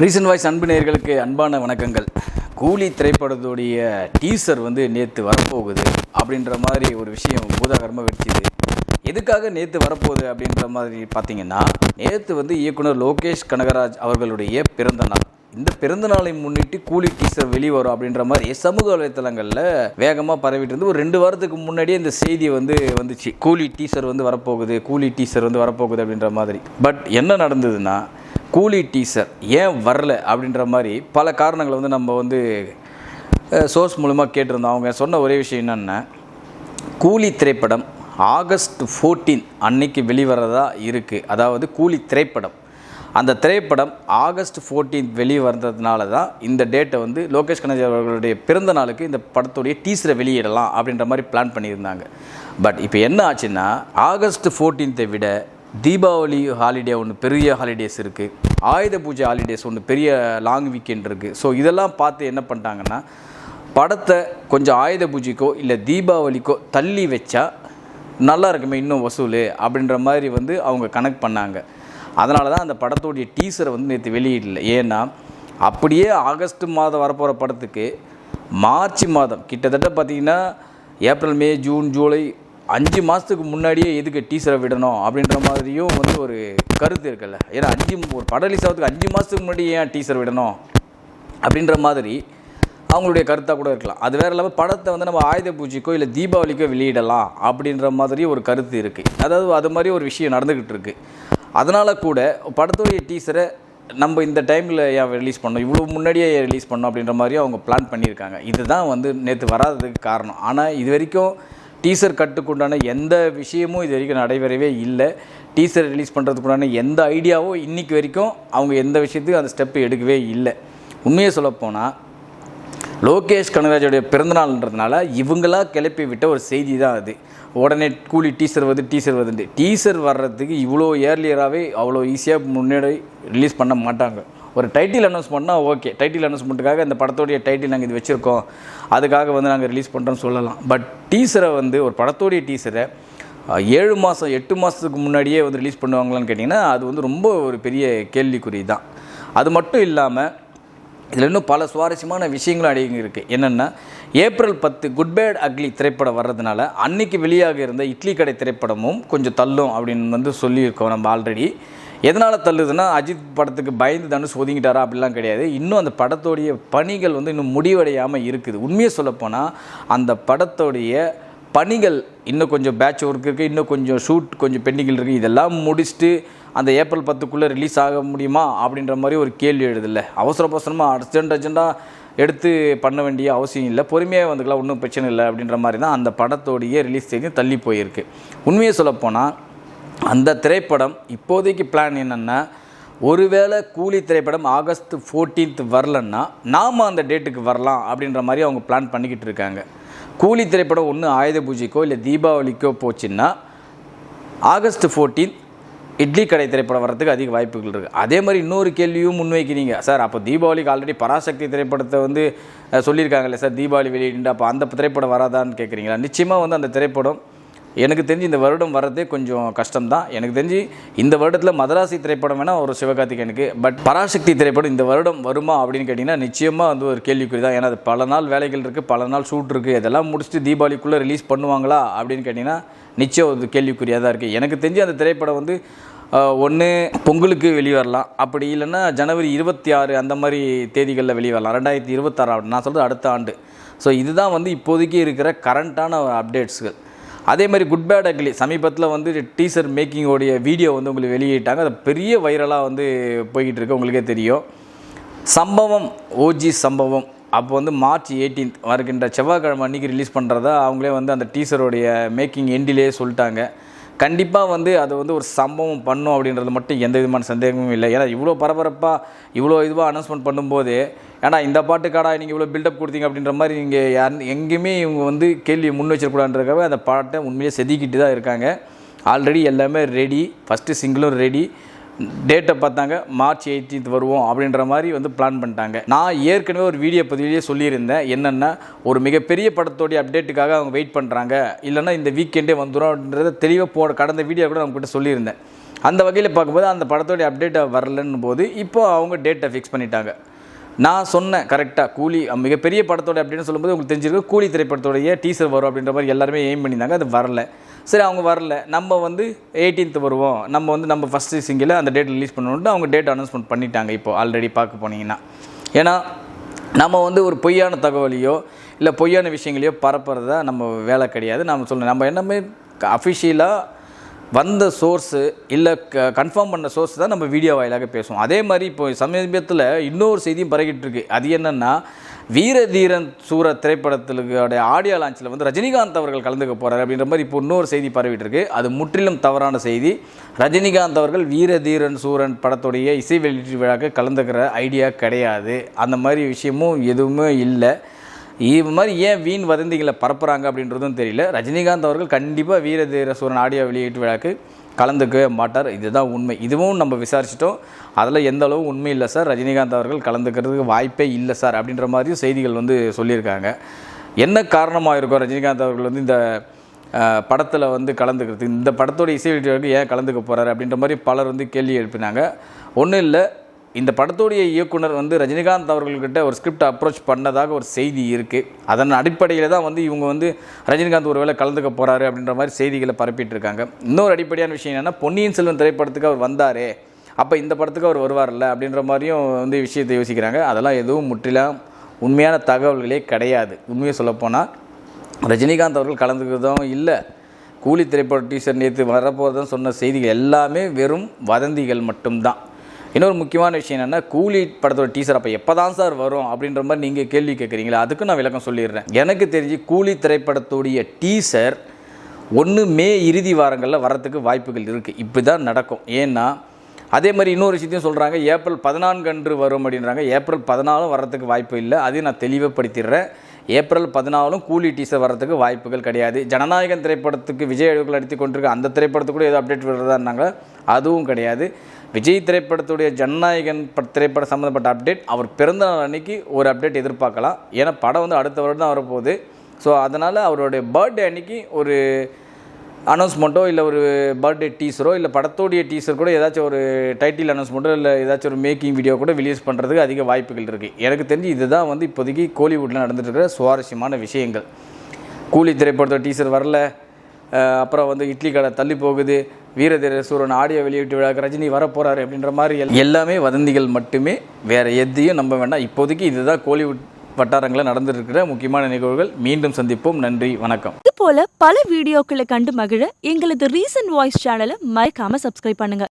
Reason voice அன்பு நேர்களுக்கு அன்பான வணக்கங்கள். கூலி திரைப்படத்துடைய டீசர் வந்து நேற்று வரப்போகுது அப்படின்ற மாதிரி ஒரு விஷயம் பூதாகரமாக வெடிச்சிது. எதுக்காக நேற்று வரப்போகுது அப்படின்ற மாதிரி பார்த்தீங்கன்னா நேற்று வந்து இயக்குனர் லோகேஷ் கனகராஜ் அவர்களுடைய பிறந்த நாள். இந்த பிறந்த நாளை முன்னிட்டு கூலி டீசர் வெளிவரும் அப்படின்ற மாதிரி சமூக வலைத்தளங்களில் வேகமாக பரவிட்டு இருந்து ஒரு ரெண்டு வாரத்துக்கு முன்னாடியே இந்த செய்தி வந்து வந்துச்சு. கூலி டீசர் வந்து வரப்போகுது கூலி டீசர் வந்து வரப்போகுது அப்படின்ற மாதிரி. பட் என்ன நடந்ததுன்னா கூலி டீசர் ஏன் வரல அப்படின்ற மாதிரி பல காரணங்களை வந்து நம்ம வந்து சோர்ஸ் மூலமாக கேட்டிருந்தோம். அவங்க சொன்ன ஒரே விஷயம் என்னென்னா கூலி திரைப்படம் ஆகஸ்ட் 14 அன்னைக்கு வெளிவரதா இருக்குது அதாவது கூலி திரைப்படம். அந்த திரைப்படம் ஆகஸ்ட் 14 வெளியே வந்ததுனால தான் இந்த டேட்டை வந்து லோகேஷ் கணேஜ் அவர்களுடைய பிறந்த நாளுக்கு இந்த படத்துடைய டீசரை வெளியிடலாம் அப்படின்ற மாதிரி பிளான் பண்ணியிருந்தாங்க. பட் இப்போ என்ன ஆச்சுன்னா ஆகஸ்ட் 14த்தை விட தீபாவளி ஹாலிடே ஒன்று பெரிய ஹாலிடேஸ் இருக்குது ஆயுத பூஜை ஹாலிடேஸ் ஒன்று பெரிய லாங் வீக்கெண்ட் இருக்குது ஸோ இதெல்லாம் பார்த்து என்ன பண்ணிட்டாங்கன்னா படத்தை கொஞ்சம் ஆயுத பூஜைக்கோ இல்லை தீபாவளிக்கோ தள்ளி வச்சா நல்லா இருக்குமே இன்னும் வசூல் அப்படின்ற மாதிரி வந்து அவங்க கனெக்ட் பண்ணாங்க. அதனால தான் அந்த படத்தோடைய டீசரை வந்து நேற்று வெளியிடல. ஏன்னா அப்படியே ஆகஸ்ட் மாதம் வரப்போகிற படத்துக்கு மார்ச் மாதம் கிட்டத்தட்ட பார்த்திங்கன்னா ஏப்ரல் மே ஜூன் ஜூலை அஞ்சு மாதத்துக்கு முன்னாடியே எதுக்கு டீசரை விடணும் அப்படின்ற மாதிரியும் வந்து ஒரு கருத்து இருக்குல்ல. ஏன்னா அஞ்சு ஒரு படம் ஆகிறதுக்கு அஞ்சு மாதத்துக்கு முன்னாடி ஏன் டீசர் விடணும்? அப்படின்ற மாதிரி அவங்களுடைய கருத்தாக கூட இருக்கலாம். அது வேறு இல்லாமல் படத்தை வந்து நம்ம ஆயுத பூஜைக்கோ இல்லை தீபாவளிக்கோ வெளியிடலாம் அப்படின்ற மாதிரி ஒரு கருத்து இருக்குது அதாவது அது மாதிரி ஒரு விஷயம் நடந்துக்கிட்டு இருக்குது அதனால் கூட படத்துடைய டீசரை நம்ம இந்த டைமில் ஏன் ரிலீஸ் பண்ணோம் இவ்வளோ முன்னாடியே ரிலீஸ் பண்ணோம் அப்படின்ற மாதிரி அவங்க பிளான் பண்ணியிருக்காங்க. இதுதான் வந்து நேற்று வராததுக்கு காரணம். ஆனால் இது வரைக்கும் டீசர் கட்டுக்குண்டான எந்த விஷயமும் இது வரைக்கும் நடைபெறவே இல்லை. டீசர் ரிலீஸ் பண்ணுறதுக்குண்டான எந்த ஐடியாவும் இன்றைக்கி வரைக்கும் அவங்க எந்த விஷயத்துக்கும் அந்த ஸ்டெப்பு எடுக்கவே இல்லை. உண்மையை சொல்லப்போனால் லோகேஷ் கனகராஜோடைய பிறந்தநாள்ன்றதுனால இவங்களா கிளப்பி விட்ட ஒரு செய்தி தான் அது. உடனே கூலி டீசர் வருது டீசர் வருதுன்ட்டு. டீசர் வர்றதுக்கு இவ்வளோ ஏர்லியராகவே அவ்வளோ ஈஸியாக முன்னாடி ரிலீஸ் பண்ண மாட்டாங்க. ஒரு டைட்டில் அனௌன்ஸ் பண்ணால் ஓகே டைட்டில் அனௌன்ஸ்மெண்ட்டுக்காக இந்த படத்தோடைய டைட்டில் நாங்கள் இது வச்சுருக்கோம். அதுக்காக வந்து நாங்கள் ரிலீஸ் பண்ணுறோம்னு சொல்லலாம். பட் டீசரை வந்து ஒரு படத்தோடைய டீசரை ஏழு மாதம் எட்டு மாதத்துக்கு முன்னாடியே வந்து ரிலீஸ் பண்ணுவாங்களான்னு கேட்டிங்கன்னா அது வந்து ரொம்ப ஒரு பெரிய கேள்விக்குறி தான் அது மட்டும் இல்லாமல் இதில் இன்னும் பல சுவாரஸ்யமான விஷயங்களும் அடங்கி இருக்குது என்னென்னா ஏப்ரல் பத்து குட் பேட் அக்லி திரைப்படம் வர்றதுனால அன்னைக்கு வெளியாக இருந்த இட்லி கடை திரைப்படமும் கொஞ்சம் தள்ளும் அப்படின்னு வந்து சொல்லியிருக்கோம் நம்ம ஆல்ரெடி எதனால் தள்ளுதுன்னா அஜித் படத்துக்கு பயந்து தனுஷ் ஒதுங்கிட்டாரா அப்படிலாம் கிடையாது. இன்னும் அந்த படத்தோடைய பணிகள் வந்து இன்னும் முடிவடையாமல் இருக்குது. உண்மையை சொல்லப்போனால் அந்த படத்தோடைய பணிகள் இன்னும் கொஞ்சம் பேட்ச் ஒர்க் இருக்குது இன்னும் கொஞ்சம் ஷூட் கொஞ்சம் பெண்டிங்கில் இருக்குது இதெல்லாம் முடிச்சுட்டு அந்த ஏப்ரல் பத்துக்குள்ளே ரிலீஸ் ஆக முடியுமா அப்படின்ற மாதிரி ஒரு கேள்வி எழுதில்ல. அவசர அவசரமாக அர்ஜென்ட் அர்ஜெண்டாக எடுத்து பண்ண வேண்டிய அவசியம் இல்லை. பொறுமையாக வந்துக்கலாம் ஒன்றும் பிரச்சனை இல்லை அப்படின்ற மாதிரி தான் அந்த படத்தோடைய ரிலீஸ் தேதி தள்ளி போயிருக்கு. உண்மையை சொல்லப்போனால் அந்த திரைப்படம் இப்போதைக்கு பிளான் என்னென்னா ஒருவேளை கூலி திரைப்படம் ஆகஸ்ட் 14th வரலன்னா நாம் அந்த டேட்டுக்கு வரலாம் அப்படின்ற மாதிரி அவங்க பிளான் பண்ணிக்கிட்டு இருக்காங்க. கூலி திரைப்படம் ஒன்று ஆயுத பூஜைக்கோ இல்லை தீபாவளிக்கோ போச்சுன்னா ஆகஸ்ட் 14 இட்லி கடை திரைப்படம் வர்றதுக்கு அதிக வாய்ப்புகள் இருக்குது அதே மாதிரி இன்னொரு கேள்வியும் முன்வைக்கிறீங்க. சார் அப்போ தீபாவளிக்கு ஆல்ரெடி பராசக்தி திரைப்படத்தை வந்து சொல்லியிருக்காங்களே சொல்லியிருக்காங்கல்ல சார் தீபாவளி வெளியிட்டு அப்போ அந்த திரைப்படம் வராதான்னு கேட்குறீங்களா நிச்சயமாக வந்து அந்த திரைப்படம் எனக்கு தெரிஞ்சு இந்த வருடம் வர்றதே கொஞ்சம் கஷ்டம் தான் எனக்கு தெரிஞ்சு இந்த வருடத்தில் மதராசி திரைப்படம் வேணால் ஒரு சிவகார்த்திகேயனுக்கு பட் பராசக்தி திரைப்படம் இந்த வருடம் வருமா அப்படின்னு கேட்டிங்கன்னா நிச்சயமாக வந்து ஒரு கேள்விக்குறி தான் ஏன்னா அது பல நாள் வேலைகள் இருக்குது பல நாள் ஷூட் இருக்குது இதெல்லாம் முடிச்சுட்டு தீபாவளிக்குள்ளே ரிலீஸ் பண்ணுவாங்களா அப்படின்னு கேட்டிங்கன்னா நிச்சயம் ஒரு கேள்விக்குறியாக தான் இருக்குது எனக்கு தெரிஞ்சு அந்த திரைப்படம் வந்து ஒன்று பொங்கலுக்கு வெளிவரலாம். அப்படி இல்லைன்னா ஜனவரி இருபத்தி ஆறு அந்த மாதிரி தேதிகளில் வெளிவரலாம். ரெண்டாயிரத்தி இருபத்தாறு நான் சொல்கிறது அடுத்த ஆண்டு. ஸோ இதுதான் வந்து இப்போதைக்கு இருக்கிற கரண்ட்டான அப்டேட்ஸுகள் அதே மாதிரி குட் பேட் அக்லி சமீபத்தில் வந்து டீசர் மேக்கிங்கோடைய வீடியோ வந்து உங்களுக்கு வெளியிட்டாங்க. அது பெரிய வைரலாக வந்து போய்கிட்டு இருக்கு உங்களுக்கே தெரியும். சம்பவம் ஓஜி சம்பவம். அப்போ வந்து மார்ச் 18th வருகின்ற செவ்வாய்க்கிழமை அன்றைக்கி ரிலீஸ் பண்ணுறதா அவங்களே வந்து அந்த டீசருடைய மேக்கிங் எண்டிலே சொல்லிட்டாங்க. கண்டிப்பாக வந்து அது வந்து ஒரு சம்பவம் பண்ணும் அப்படின்றது மட்டும் எந்த விதமான சந்தேகமும் இல்லை. ஏன்னா இவ்வளோ பரபரப்பாக இவ்வளோ இதுவாக அனௌன்ஸ்மெண்ட் பண்ணும்போது ஏன்னா இந்த பாட்டுக்காடா நீங்கள் இவ்வளோ பில்டப் கொடுத்தீங்க அப்படின்ற மாதிரி நீங்கள் யார் எங்கேயுமே இவங்க வந்து கேள்வி முன் வச்சிடக்கூடாதுன்றதுக்காக அந்த பாட்டை உண்மையாக செதுக்கிட்டு தான் இருக்காங்க. ஆல்ரெடி எல்லாமே ரெடி ஃபஸ்ட்டு சிங்கிளும் ரெடி டேட்டை பார்த்தாங்க மார்ச் எயிட்டீன்த் வருவோம் அப்படின்ற மாதிரி வந்து பிளான் பண்ணிட்டாங்க. நான் ஏற்கனவே ஒரு வீடியோ பதிவிலேயே சொல்லியிருந்தேன் என்னென்னா ஒரு மிகப்பெரிய படத்தோடைய அப்டேட்டுக்காக அவங்க வெயிட் பண்ணுறாங்க இல்லைன்னா இந்த வீக்கெண்டே வந்துடும்ன்றத தெளிவாக போ கடந்த வீடியோ கூட அவங்ககிட்ட சொல்லியிருந்தேன். அந்த வகையில் பார்க்கும்போது அந்த படத்தோடைய அப்டேட்டை வரலன்னு போது இப்போ அவங்க டேட்டை ஃபிக்ஸ் பண்ணிட்டாங்க. நான் சொன்னேன் கரெக்டாக கூலி மிகப்பெரிய படத்தோட அப்படின்னு சொல்லும்போது உங்களுக்கு தெரிஞ்சிருக்கு கூலி திரைப்படத்தோடைய டீசர் வரும் அப்படின்ற மாதிரி எல்லாருமே எய்ம் பண்ணியிருந்தாங்க அது வரல. சரி அவங்க வரல. நம்ம வந்து 18th வருவோம். நம்ம வந்து நம்ம ஃபஸ்ட்டு சிங்கில் அந்த டேட் ரிலீஸ் பண்ணணுன்ட்டு அவங்க டேட் அனௌன்ஸ்மெண்ட் பண்ணிட்டாங்க இப்போ ஆல்ரெடி பார்க்க போனீங்கன்னா. ஏன்னா நம்ம வந்து ஒரு பொய்யான தகவலையோ இல்லை பொய்யான விஷயங்களையோ பரப்புறதா நம்ம வேலை கிடையாது. நம்ம சொல்லணும் நம்ம என்னமே அஃபிஷியலாக வந்த சோர்ஸு இல்லை க கன்ஃபார்ம் பண்ண சோர்ஸ் தான் நம்ம வீடியோ வாயிலாக பேசுவோம். அதே மாதிரி இப்போ சமீபத்தில் இன்னொரு செய்தியும் பரகிட்டு இருக்கு. அது என்னென்னா வீரதீரன் சூர திரைப்படத்திலுடைய ஆடியோ லான்ச்சில் வந்து ரஜினிகாந்த் அவர்கள் கலந்துக்க போகிறார் அப்படின்ற மாதிரி இப்போ இன்னொரு செய்தி பரவிட்டு இருக்கு. அது முற்றிலும் தவறான செய்தி. ரஜினிகாந்த் அவர்கள் வீரதீரன் சூரன் படத்துடைய இசை வெளியீட்டு விழாக்கு கலந்துக்கிற ஐடியா கிடையாது. அந்த மாதிரி விஷயமும் எதுவுமே இல்லை. இது மாதிரி ஏன் வீண் வதந்திகளை பரப்புகிறாங்க அப்படின்றதும் தெரியல. ரஜினிகாந்த் அவர்கள் கண்டிப்பாக வீரதீர சூரன் ஆடியோ வெளியீட்டு விழாக்கு கலந்துக்கவே மாட்டார். இதுதான் உண்மை. இதுவும் நம்ம விசாரிச்சிட்டோம். அதில் எந்த அளவு உண்மை இல்லை சார். ரஜினிகாந்த் அவர்கள் கலந்துக்கிறதுக்கு வாய்ப்பே இல்லை சார் அப்படின்ற மாதிரியும் செய்திகள் வந்து சொல்லியிருக்காங்க. என்ன காரணமாக இருக்கும் ரஜினிகாந்த் அவர்கள் வந்து இந்த படத்தில் வந்து கலந்துக்கிறது இந்த படத்தோட இசை வெளியீட்டுக்கு ஏன் கலந்துக்க போகிறாரு அப்படின்ற மாதிரி பலர் வந்து கேள்வி எழுப்பினாங்க. ஒன்றும் இல்லை. இந்த படத்துடைய இயக்குனர் வந்து ரஜினிகாந்த் அவர்கள்கிட்ட ஒரு ஸ்கிரிப்ட் அப்ரோச் பண்ணதாக ஒரு செய்தி இருக்குது அதன் அடிப்படையில் தான் வந்து இவங்க வந்து ரஜினிகாந்த் ஒருவேளை கலந்துக்க போகிறாரு அப்படின்ற மாதிரி செய்திகளை பரப்பிட்டு இருக்காங்க இன்னொரு அடிப்படையான விஷயம் என்னென்னா பொன்னியின் செல்வன் திரைப்படத்துக்கு அவர் வந்தாரே. அப்போ இந்த படத்துக்கு அவர் வருவார்ல அப்படின்ற மாதிரியும் வந்து விஷயத்தை யோசிக்கிறாங்க. அதெல்லாம் எதுவும் முற்றிலும் உண்மையான தகவல்களே கிடையாது. உண்மையை சொல்லப்போனால் ரஜினிகாந்த் அவர்கள் கலந்துக்கிறதும் இல்லை. கூலி திரைப்பட டீசர் நேற்று வரப்போகிறதும் சொன்ன செய்திகள் எல்லாமே வெறும் வதந்திகள் மட்டும்தான். இன்னொரு முக்கியமான விஷயம் என்னென்னா கூலி படத்தோட டீசர் அப்போ எப்போ தான் சார் வரும் அப்படின்ற மாதிரி நீங்கள் கேள்வி கேட்குறீங்களா அதுக்கு நான் விளக்கம் சொல்லிடுறேன். எனக்கு தெரிஞ்சு கூலி திரைப்படத்துடைய டீசர் ஒன்று மே இறுதி வாரங்களில் வரத்துக்கு வாய்ப்புகள் இருக்குது இப்படி தான் நடக்கும். ஏன்னா அதே மாதிரி இன்னொரு விஷயத்தையும் சொல்கிறாங்க ஏப்ரல் பதினான்கு அன்று வரும் அப்படின்றாங்க. ஏப்ரல் பதினாலும் வரத்துக்கு வாய்ப்பு இல்லை. அதையும் நான் தெளிவுபடுத்திடுறேன். ஏப்ரல் பதினாலும் கூலி டீசர் வர்றதுக்கு வாய்ப்புகள் கிடையாது. ஜனநாயகன் திரைப்படத்துக்கு விஜய் அழுகல் அடித்து கொண்டிருக்க அந்த திரைப்படத்துக்கு கூட ஏதோ அப்டேட் வருதான்னாங்க அதுவும் கிடையாது. விஜய் திரைப்படத்துடைய ஜனநாயகன் திரைப்படம் சம்மந்தப்பட்ட அப்டேட் அவர் பிறந்த நாள் அன்னைக்கு ஒரு அப்டேட் எதிர்பார்க்கலாம். ஏன்னா படம் வந்து அடுத்த வருடம் தான் வரப்போகுது. ஸோ அதனால் அவருடைய பர்த்டே அன்னைக்கு ஒரு அனௌன்ஸ்மெண்ட்டோ இல்லை ஒரு பர்த்டே டீசரோ இல்லை படத்தோடைய டீசர் கூட ஏதாச்சும் ஒரு டைட்டில் அனௌன்ஸ்மெண்ட்டோ இல்லை ஏதாச்சும் ஒரு மேக்கிங் வீடியோ கூட ரிலீஸ் பண்ணுறதுக்கு அதிக வாய்ப்புகள் இருக்குது எனக்கு தெரிஞ்சு இதுதான் வந்து இப்போதைக்கு கோலிவுட்டில் நடந்துட்டு இருக்கிற சுவாரஸ்யமான விஷயங்கள். கூலி திரைப்படத்தோட டீசர் வரல. அப்புறம் வந்து இட்லி கடை தள்ளி போகுது. வீரதீர சூரன் ஆடியோ வெளியீட்டு விழாக்கு ரஜினி வரப்போகிறாரு அப்படின்ற மாதிரி எல்லாமே வதந்திகள் மட்டுமே வேறு எதையும் நம்ப வேண்டாம். இப்போதைக்கு இதுதான் கோலிவுட் வட்டாரங்களில் நடந்திருக்கிற முக்கியமான நிகழ்வுகள். மீண்டும் சந்திப்போம். நன்றி. வணக்கம். இது போல பல வீடியோக்களை கண்டு மகிழ எங்களது ரீசன்ட் வாய்ஸ் சேனலை மறக்காம சப்ஸ்கிரைப் பண்ணுங்க.